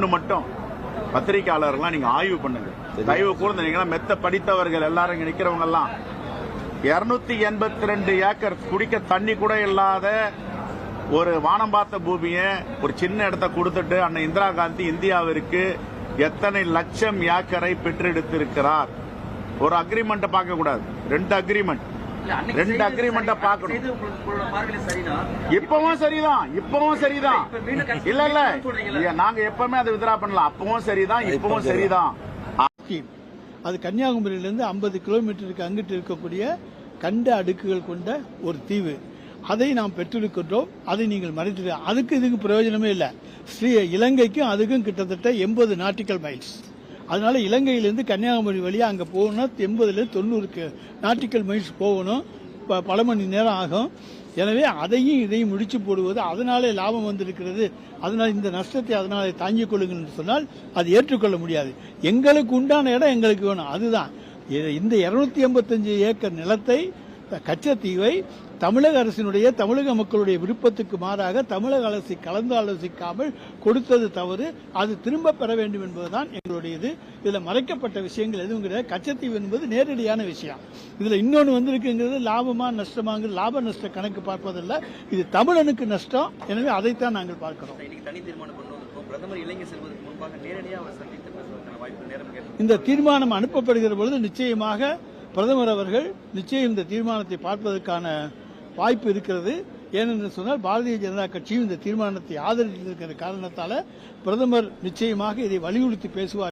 ஒண்ணு மட்டும். பத்திரிகையாளர்கள்லாம் நீங்க ஆய்வு பண்ணுங்க. தயவு கூர்ந்து நீங்க மெத்த படித்தவர்கள் எல்லாரும் இங்க நிக்கிறவங்க எல்லாம். இருநூத்தி எண்பத்தி ரெண்டு ஏக்கர் குடிக்க தண்ணி கூட இல்லாத ஒரு வானம் பார்த்த பூமியை ஒரு சின்ன இடத்த கொடுத்துட்டு அண்ணன் இந்திரா காந்தி இந்தியாவிற்கு எத்தனை லட்சம் ஏக்கரை பெற்றெடுத்திருக்கிறார்? ஒரு அக்ரிமெண்ட் பார்க்க கூடாது ரெண்டு அக்ரிமெண்ட் ரெண்டு செய்தது agreement அ சரி. பார்க்கணும். இப்பவும் சரிதான் இப்பவும் சரிதான். இல்ல இல்ல. நாங்க எப்பவுமே அதை வித்ரா பண்ணலாம். அப்பவும் சரிதான் இப்பவும் சரிதான். அது கன்னியாகுமரியிலிருந்து ஐம்பது கிலோமீட்டருக்கு அங்கிட்டு இருக்கக்கூடிய கண்ட அடுக்குகள் கொண்ட ஒரு தீவு. அதை நாம் பெற்றிருக்கின்றோம். அதை நீங்கள் மறைத்து அதுக்கு இதுக்கு பிரயோஜனமே இல்லை. ஸ்ரீ இலங்கைக்கும் அதுக்கும் கிட்டத்தட்ட எண்பது நாட்டிக்கல் மைல்ஸ். அதனால இலங்கையிலிருந்து கன்னியாகுமரி வழியாக அங்கே போகணும்னா எண்பதுலேருந்து தொண்ணூறுக்கு நாட்டிக்கல் மைல்ஸ் போகணும். ப- பல மணி நேரம் ஆகும். எனவே அதையும் இதையும் முடிச்சு போடுவது அதனாலே லாபம் வந்திருக்கிறது. அதனால் இந்த நஷ்டத்தை அதனாலே தாங்கிக் கொள்ளுங்கள் என்று சொன்னால் அது ஏற்றுக்கொள்ள முடியாது. எங்களுக்கு உண்டான இடம் எங்களுக்கு வேணும். அதுதான். இது- இந்த இருநூத்தி எண்பத்தஞ்சு ஏக்கர் நிலத்தை கச்சத்தீவை தமிழக அரசினுடைய தமிழக மக்களுடைய விருப்பத்துக்கு மாறாக தமிழக அரசை கலந்து ஆலோசிக்காமல் கொடுத்தது தவறு. அது திரும்ப பெற வேண்டும் என்பதுதான் எங்களுடைய இது இதுல மறைக்கப்பட்ட விஷயங்கள் எதுவும் கிடையாது. கச்சத்தீவு என்பது நேரடியான விஷயம். இதுல இன்னொன்னு வந்திருக்குங்கிறது லாபமா நஷ்டமாங்கிற லாப நஷ்ட கணக்கு பார்ப்பதில்லை. இது தமிழனுக்கு நஷ்டம். எனவே அதைத்தான் நாங்கள் பார்க்கிறோம். தனி தீர்மானம் பிரதமர் இலங்கை செல்வதற்கு முன்பாக நேரடியாக அவர் சந்தித்து பேசுவதற்கான வாய்ப்பு நேரம் கேட்டு இந்த தீர்மானம் அனுப்பப்படுகிற பொழுது நிச்சயமாக பிரதமர் அவர்கள் நிச்சயம் இந்த தீர்மானத்தை பார்ப்பதற்கான வாய்ப்பு இருக்கிறது. ஏனென்று சொன்னால் பாரதிய ஜனதா கட்சியும் இந்த தீர்மானத்தை ஆதரித்திருக்கிற காரணத்தால் பிரதமர் நிச்சயமாக இதை வலியுறுத்தி பேசுவார்.